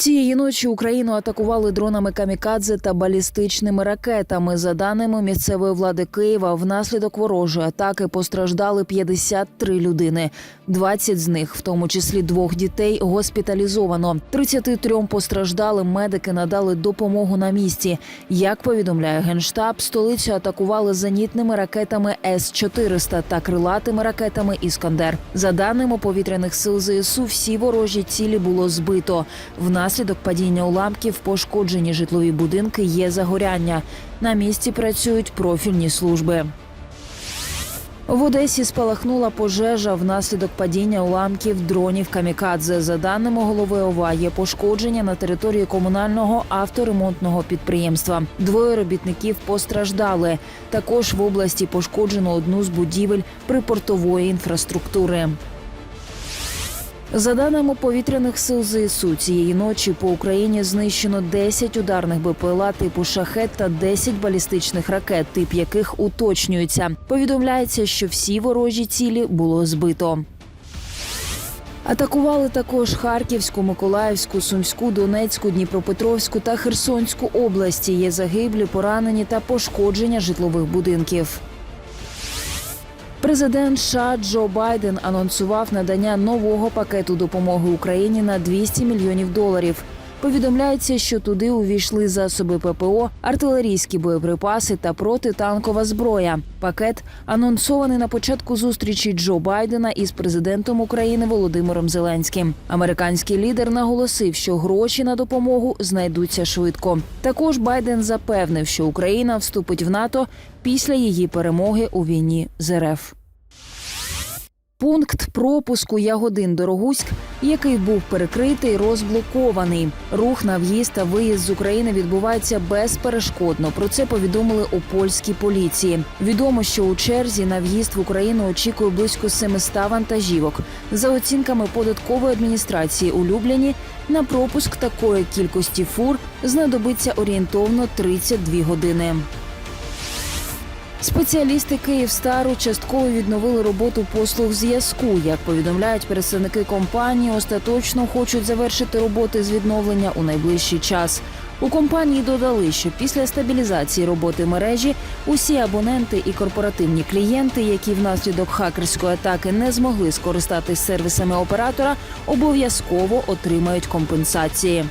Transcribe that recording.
Цієї ночі Україну атакували дронами камікадзе та балістичними ракетами. За даними місцевої влади Києва, внаслідок ворожої атаки постраждали 53 людини. 20 з них, в тому числі двох дітей, госпіталізовано. 33 постраждалим медики надали допомогу на місці. Як повідомляє генштаб, столицю атакували зенітними ракетами С-400 та крилатими ракетами Іскандер. За даними повітряних сил ЗСУ, всі ворожі цілі було збито. Внаслідок падіння уламків пошкоджені житлові будинки є загоряння. На місці працюють профільні служби. В Одесі спалахнула пожежа внаслідок падіння уламків дронів камікадзе. За даними голови ОВА, є пошкодження на території комунального авторемонтного підприємства. Двоє робітників постраждали. Також в області пошкоджено одну з будівель припортової інфраструктури. За даними повітряних сил ЗСУ, цієї ночі по Україні знищено 10 ударних БПЛА типу шахет та 10 балістичних ракет, тип яких уточнюється. Повідомляється, що всі ворожі цілі було збито. Атакували також Харківську, Миколаївську, Сумську, Донецьку, Дніпропетровську та Херсонську області. Є загиблі, поранені та пошкодження житлових будинків. Президент США Джо Байден анонсував надання нового пакету допомоги Україні на 200 мільйонів доларів. Повідомляється, що туди увійшли засоби ППО, артилерійські боєприпаси та протитанкова зброя. Пакет анонсований на початку зустрічі Джо Байдена із президентом України Володимиром Зеленським. Американський лідер наголосив, що гроші на допомогу знайдуться швидко. Також Байден запевнив, що Україна вступить в НАТО після її перемоги у війні з РФ. Пункт пропуску Ягодин Дорогуськ, який був перекритий, розблокований. Рух на в'їзд та виїзд з України відбувається безперешкодно. Про це повідомили у польській поліції. Відомо, що у черзі на в'їзд в Україну очікує близько 700 вантажівок. За оцінками податкової адміністрації у Любліні на пропуск такої кількості фур знадобиться орієнтовно 32 години. Спеціалісти Київстару частково відновили роботу послуг зв'язку. Як повідомляють представники компанії, остаточно хочуть завершити роботи з відновлення у найближчий час. У компанії додали, що після стабілізації роботи мережі усі абоненти і корпоративні клієнти, які внаслідок хакерської атаки не змогли скористатись сервісами оператора, обов'язково отримають компенсації.